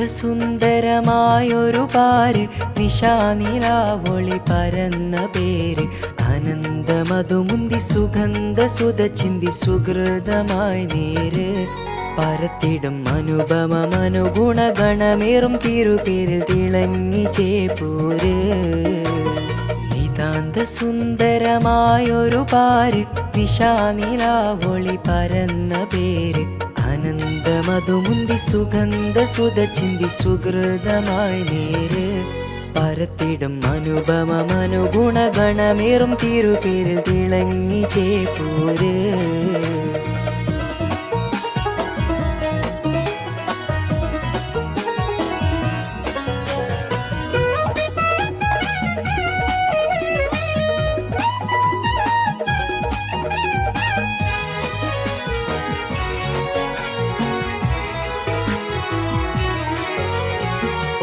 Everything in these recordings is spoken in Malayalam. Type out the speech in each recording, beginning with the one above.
സുന്ദരമായൊരു പാര് നിശാനിലാവൊളി പരന്ന പേര്. ആനന്ദമതുമുന്തി സുഗന്ധ സുത ചിന്തി സുഹൃതമായി നേര്. പരത്തിടും അനുപമമനുഗുണഗണമേറും തിരുപേരിൽ തിളങ്ങി ചേപ്പൂര്. നിതാന്ത സുന്ദരമായൊരു പാര് നിശാനിലാവൊളി പരന്ന പേര്. ആനന്ദമതുമുന്തി സുഗന്ധ സുത ചിന്തി സുഹൃതമായി നേര്. പരത്തിടും അനുപമമനുഗുണഗണമേറും തിരുപേരിൽ തിളങ്ങി ചേപ്പൂര്.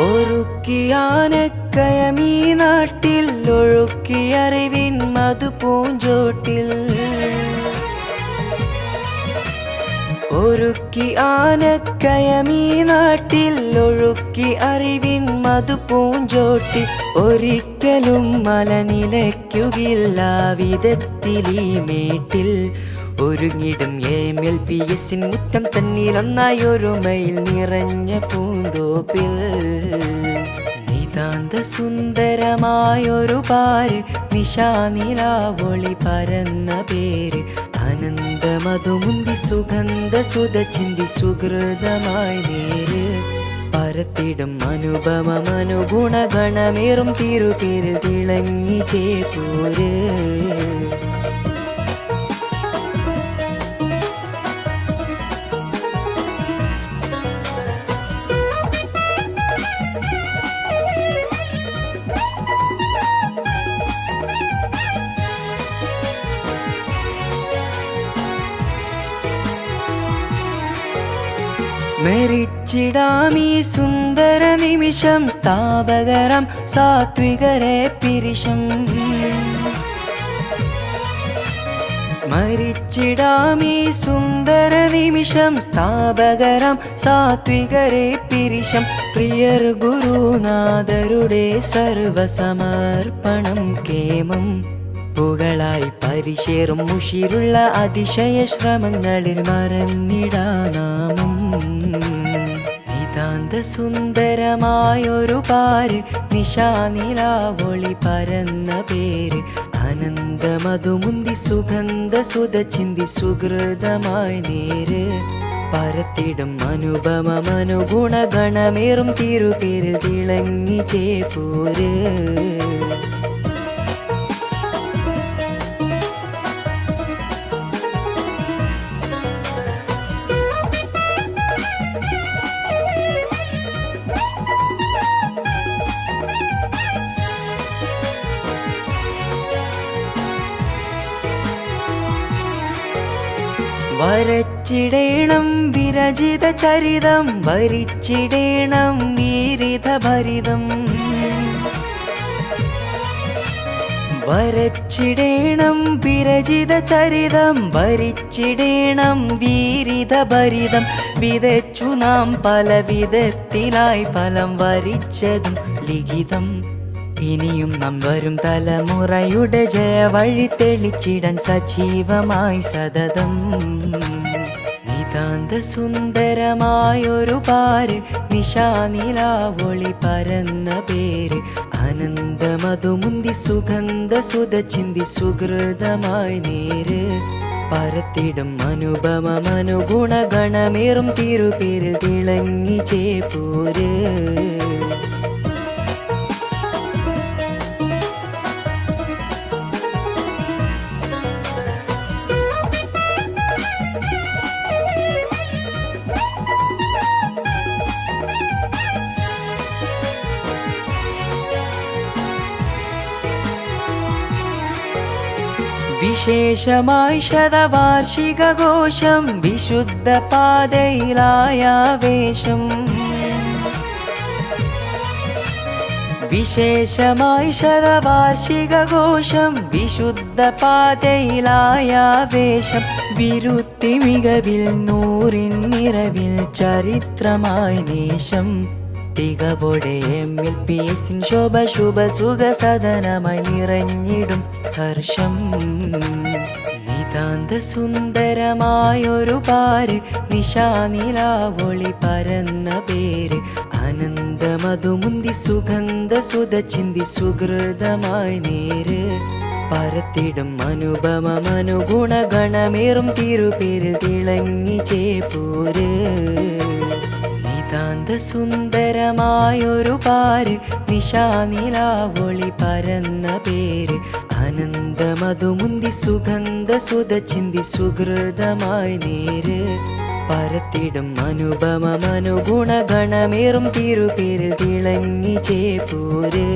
ഒഴുക്കിയാനക്കയമീ നാട്ടിൽ ഒഴുക്കിയറിവിൻ മധു പൂഞ്ചോട്ടിൽ. ഒരുക്കി ആനക്കയമീ നാട്ടിൽ ഒഴുക്കി അറിവിൻ മധു പൂഞ്ചോട്ടിൽ. ഒരിക്കലും മലനിലയ്ക്കുകില്ല വിധത്തിലീ മേട്ടിൽ ഒരുങ്ങിടും എം എൽ പി എസിൻ മുറ്റം തന്നിലൊന്നായി ഒരു മയിൽ നിറഞ്ഞ പൂന്തോപ്പിൽ. നിതാന്ത സുന്ദരമായൊരു പാര് നിശാനിലാവൊളി പരന്ന പേര്. മധുമുന്തി സുഗന്ധ സുത ചിന്തി സുഹൃതമായി നേര്. പരത്തിടും അനുപമമനുഗുണഗണമേറും തിരുപേരിൽ തിളങ്ങി ചേപ്പൂര്. സ്മരിച്ചിടാമീ സുന്ദര നിമിഷം സ്ഥാപകരം സാത്വികരെ പിരിശം. സ്മരിച്ചിടാമീ സുന്ദര നിമിഷം സ്ഥാപകരം സാത്വികരെ പിരിശം. പ്രിയർ ഗുരുനാഥരുടെ സർവസമർപ്പണം കേമം. പുകളായി പരിശേറും മുഷിരുള്ള അതിശയ ശ്രമങ്ങളിൽ മറന്നിടാനാമം നിതാന്ത സുന്ദരമായൊരു പാര് നിശാനിലാവൊളി പരന്ന പേര്. അനന്തമതുമുന്തി സുഗന്ധ സുത ചിന്തി സുഹൃതമായി നേര്. പരത്തിടും അനുപമ മനുഗുണഗണമേറും തിരുപേരിൽ തിളങ്ങി ചേപ്പൂര് വരച്ചിടേണം വിരചിത ചരിതം വരിച്ചിടേണം വീരിത ഭരിതം. വരച്ചിടേണം വിരചിത ചരിതം വരിച്ചിടേണം വീരിത ഭരിതം. വിതച്ചു നാം പല വിധത്തിലായി ഫലം വരിച്ചതും ലിഖിതം. ഇനിയും നാം വരും തലമുറയുടെ ജയ വഴി തെളിച്ചിടാൻ സജീവമായി സതതം. നിതാന്ത സുന്ദരമായൊരു പാര് നിശാനിലാവൊളി പരന്ന പേര്. അനന്തമതുമുന്തി സുഗന്ധ സുതചിന്തി സുഹൃതമായി നേര്. പരത്തിടും അനുപമമനുഗുണഗണമേറും തിരുപേരിൽ തിളങ്ങി ചേപ്പൂര്. വിശേഷമായി ശതവാർഷിക ഘോഷം വിശുദ്ധ പാതയിലായ വേഷം. വിശേഷമായി ശതവാർഷിക ഘോഷം വിശുദ്ധ പാതയിലായ വേഷം. വിരുത്തി മികവിൽ നൂറിൻ നിറവിൽ ചരിത്രമായി നേശം തികവോടെ എം എൽ പി എസിൻ ശോഭ ശുഭ സുഖ സദനമായി നിറഞ്ഞിടും ഹർഷം. നിതാന്ത സുന്ദരമായൊരു പാര് നിശാനിലാവൊളി പരന്ന പേര്. അനന്തമതുമുന്തി സുഗന്ധ സുത ചിന്തി സുഹൃതമായി നേര്. പരത്തിടും അനുപമനുഗുണ ഗണമേറും തിരുപേരിൽ തിളങ്ങി ചേപ്പൂര്. സുന്ദരമായൊരു പാര് നിശാനിലാവൊളി പരന്ന പേര്. അനന്തമതുമുന്തി സുഗന്ധ സുത ചിന്തി സുഹൃതമായി നേര്. പരത്തിടും അനുപമനുഗുണ ഗണമേറും തിരുപേരിൽ തിളങ്ങി ചേപ്പൂര്.